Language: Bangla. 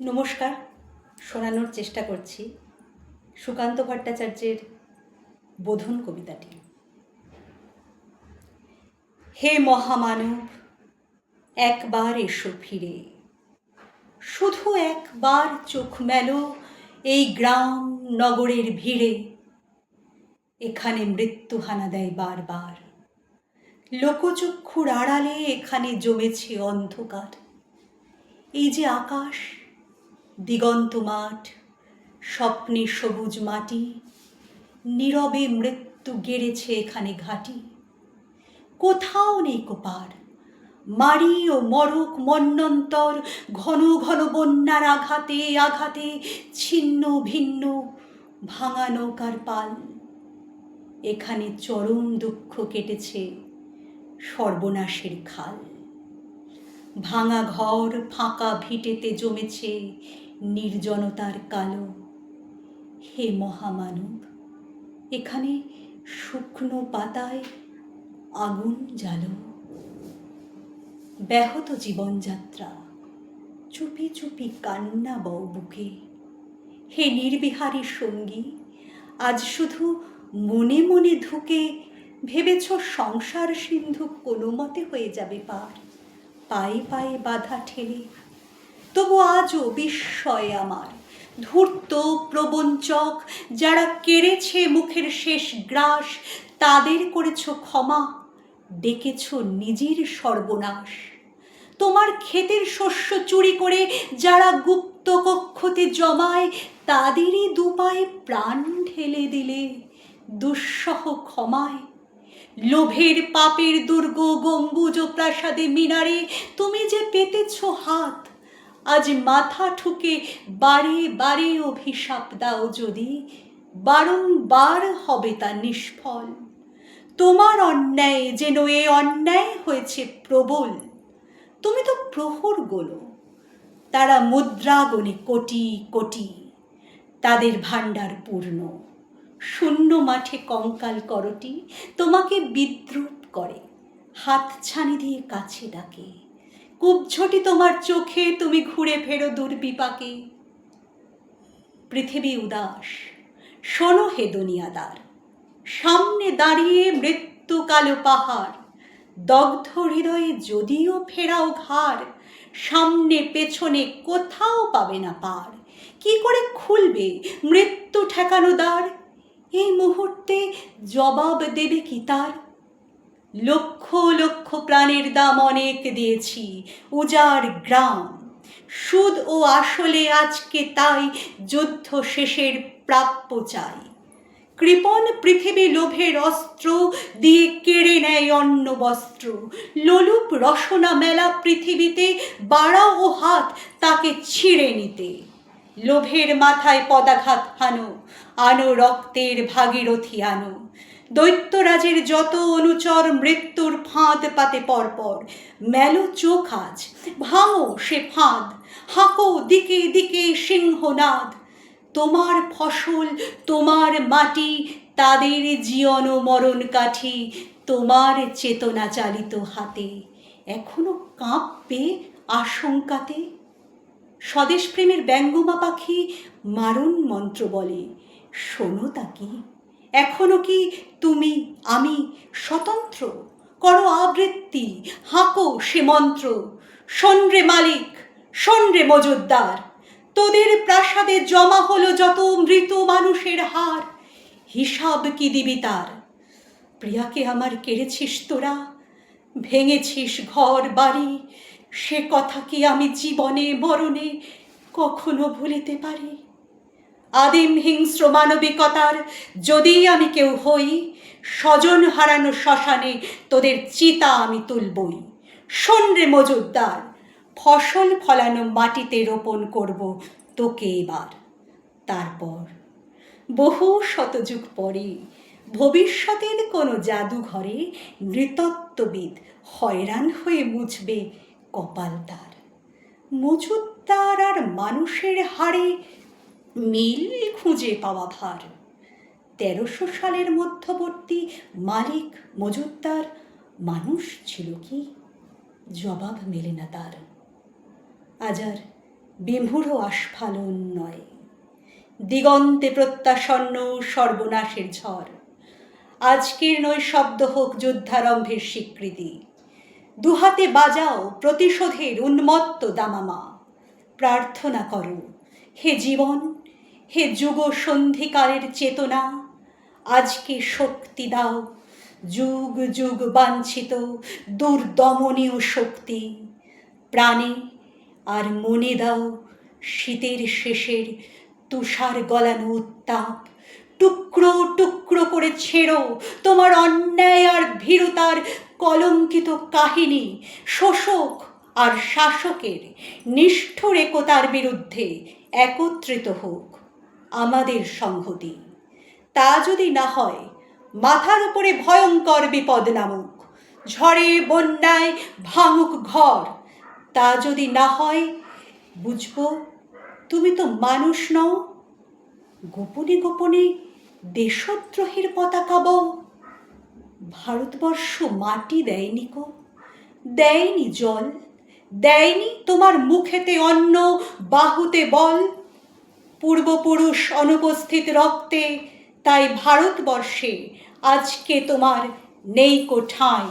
নমস্কার, শোনানোর চেষ্টা করছি সুকান্ত ভট্টাচার্যের বোধন কবিতাটি। হে মহামানব, একবার এসো ফিরে। শুধু একবার চোখ মেলো এই গ্রাম নগরের ভিড়ে। এখানে মৃত্যু হানা দেয় বারবার। লোকচক্ষুর আড়ালে এখানে জমেছে অন্ধকার। এই যে আকাশ দিগন্ত মাঠ, স্বপ্নে সবুজ মাটি, নীরবে মৃত্যু গেড়েছে এখানে ঘাটি। কোথাও নেই কোপার, মারি ও মরক মন্নন্তর, ঘন ঘন বন্যার আঘাতে আঘাতে, ছিন্ন ভিন্ন, ভাঙা নৌকার পাল। এখানে চরম দুঃখ কেটেছে সর্বনাশের খাল। ভাঙা ঘর ফাঁকা ভিটেতে জমেছে নির্জনতার কালো। হে মহামানব, এখানে শুকনো পাতায় আগুন জ্বালো। ব্যাহত জীবনযাত্রা, চুপি চুপি কান্না বউ বুকে। হে নির্বিহারী সঙ্গী, আজ শুধু মনে মনে ধুকে, ভেবেছ সংসার সিন্ধু কোনো মতে হয়ে যাবে পার। পায়ে পায়ে বাধা ঠেলে তবু আজও বিস্ময় আমার। ধূর্ত প্রবঞ্চক যারা কেড়েছে মুখের শেষ গ্রাস, তাদের করেছ ক্ষমা, ডেকেছ নিজের সর্বনাশ। তোমার ক্ষেতের শস্য চুরি করে যারা গুপ্ত কক্ষতে জমায়, তাদেরই দুপায়ে প্রাণ ঢেলে দিলে দুঃসহ ক্ষমায়। লোভের পাপের দুর্গ গম্বুজ প্রাসাদে মিনারে তুমি যে পেতেছ হাত আজ মাথা ঠুকে বারে বারে অভিশাপ দাও যদি, বারংবার হবে তা নিষ্ফল। তোমার অন্যায় যেন এ অন্যায় হয়েছে প্রবল। তুমি তো প্রহর গোলো। তারা মুদ্রা গণে কোটি কোটি, তাদের ভাণ্ডার পূর্ণ। শূন্য মাঠে কঙ্কাল করটি, তোমাকে বিদ্রুপ করে হাত ছানি দিয়ে কাছে ডাকে। কুবঝটি তোমার চোখে তুমি ঘুরে ফেরো দুর্বিপাকে। পৃথিবী উদাস, শোনো হে দুনিয়াদার। সামনে দাঁড়িয়ে মৃত্যু কালো পাহাড়, দগ্ধ হৃদয়ে যদিও ফেরাও ঘাড়, সামনে পেছনে কোথাও পাবে না পার। কি করে খুলবে মৃত্যু ঠেকানো দ্বার? এই মুহূর্তে জবাব দেবে কি তার? লক্ষ লক্ষ প্রাণের দাম অনেক দিয়েছি উজার গ্রাম। সুদ ও আসলে আজকে তাই যুদ্ধ শেষের প্রাপ্য চাই। কৃপণ পৃথিবী লোভের অস্ত্র দিয়ে কেড়ে নেয় অন্ন বস্ত্র। লোলুপ রসনা মেলা পৃথিবীতে, বাড়াও ও হাত তাকে ছিঁড়ে নিতে। লোভের মাথায় পদাঘাত হানো, আনো রক্তের ভাগীরথী আনো। দৈত্যরাজের যত অনুচর মৃত্যুর ফাঁদ পাতে পরপর। মেলো চোখ আজ, ভাঙো সে ফাঁদ, হাঁকো দিকে দিকে সিংহনাদ তোমার ফসল, তোমার মাটি, তাদের জীবন মরণ কাঠি, তোমার চেতনা চালিত হাতে। এখনও কাঁপবে আশঙ্কাতে? স্বদেশ প্রেমের ব্যঙ্গমা পাখি মারণ মন্ত্র বলে, শোনো তা কি এখনও কি তুমি, আমি স্বতন্ত্র? করো আবৃত্তি, হাঁকো সে মন্ত্র। শোন রে মালিক, শোন রে মজুদ্দার তোদের প্রাসাদে জমা হলো যত মৃত মানুষের হার। হিসাব কি দিবি তার? প্রিয়াকে আমার কেড়েছিস তোরা? ভেঙেছিস ঘর, বাড়ি? সে কথা কি আমি জীবনে, মরণে কখনো ভুলিতে পারি? আদিম হিংস্র মানবিকতার, যদি আমি কেউ হই, স্বজন হারানো শ্মশানে তোদের চিতা আমি তুলবই। শোন রে মজুদ্দার, ফসল ফলানো মাটিতে রোপণ করব তোকে এবার। তারপর বহু শতযুগ পরে ভবিষ্যতের কোনো জাদুঘরে নৃতত্ত্ববিদ হয়রান হয়ে মুছবে কপাল তার। মজুদ্দার আর মানুষের হাড়ে মিল খুঁজে পাওয়া ভার। তেরোশো সালের মধ্যবর্তী মালিক মজুদ্দার মানুষ ছিল কি? জবাব মেলে না তার। আজ আর বিমূঢ় আস্ফালন নয়। দিগন্তে প্রত্যাসন্ন সর্বনাশের ঝড়। আজকের নৈ শব্দ হোক যুদ্ধারম্ভের স্বীকৃতি। দুহাতে বাজাও প্রতিশোধের উন্মত্ত দামামা। প্রার্থনা করো, হে জীবন হে যুগ সন্ধিকালের চেতনা, আজকে শক্তি দাও। যুগ যুগ বাঞ্ছিত, দুর্দমনীয় শক্তি। প্রাণে আর মনে দাও, শীতের শেষের তুষার গলানো উত্তাপ। টুকরো টুকরো করে ছেড়ো তোমার অন্যায় আর ভীরুতার কলঙ্কিত কাহিনী। শোষক আর শাসকের নিষ্ঠুর একতার বিরুদ্ধে একত্রিত হোক। আমাদের সংহতি। তা যদি না হয়, মাথার উপরে ভয়ঙ্কর বিপদ নামুক। ঝড়ে, বন্যায় ভাঙুক ঘর। তা যদি না হয়, বুঝব তুমি তো মানুষ নও। গোপনে গোপনে দেশদ্রোহের পতাকা বও। ভারতবর্ষ মাটি দেয়নি কো দেয়নি জল। দেয়নি তোমার মুখেতে অন্ন, বাহুতে বল। পূর্বপুরুষ অনুপস্থিত রক্তে তাই ভারতবর্ষে আজকে তোমার নেই কো ঠাঁই